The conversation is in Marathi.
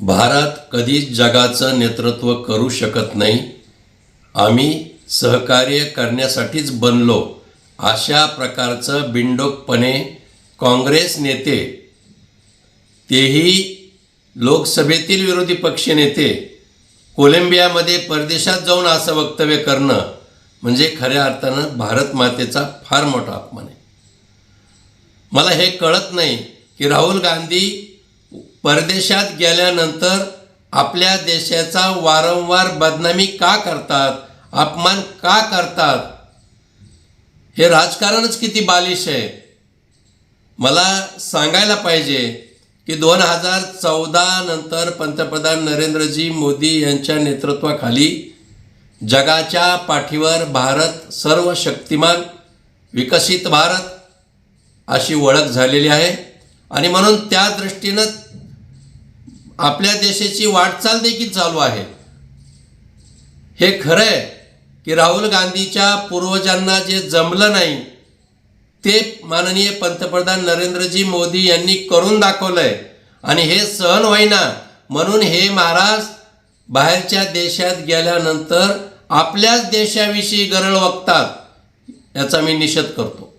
भारत कधीच जगाचं नेतृत्व करू शकत नाही. आम्ही सहकार्य करण्यासाठीच बनलो अशा प्रकारचं बिंडोकपणे काँग्रेस नेते तेही लोकसभेतील विरोधी पक्ष नेते कोलंबियामध्ये परदेशात जाऊन असं वक्तव्य करणं म्हणजे खऱ्या अर्थानं भारत मातेचा फार मोठा अपमान आहे. मला हे कळत नाही की राहुल गांधी परदेशात गेल्यानंतर आपल्या देशाचा वारंवार बदनामी का करतात अपमान का करतात? हे राजकारणच किती बालिश आहे. मला सांगायला पाहिजे की दोन हजार चौदा नंतर पंतप्रधान नरेंद्रजी मोदी यांच्या नेतृत्वाखाली जगाच्या पाठीवर भारत सर्व शक्तिमान विकसित भारत अशी ओळख झालेली आहे. आणि म्हणून त्या दृष्टीनं आपल्या देशाची वाटचाल देखील चालू आहे. हे खरं आहे की राहुल गांधीच्या पूर्वजांना जे जमलं नाही ते माननीय पंतप्रधान नरेंद्रजी मोदी यांनी करून दाखवलंय. आणि हे सहन होईना म्हणून हे महाराज बाहेरच्या देशात गेल्यानंतर आपल्याच देशाविषयी गरळ वागतात याचा मी निषेध करतो.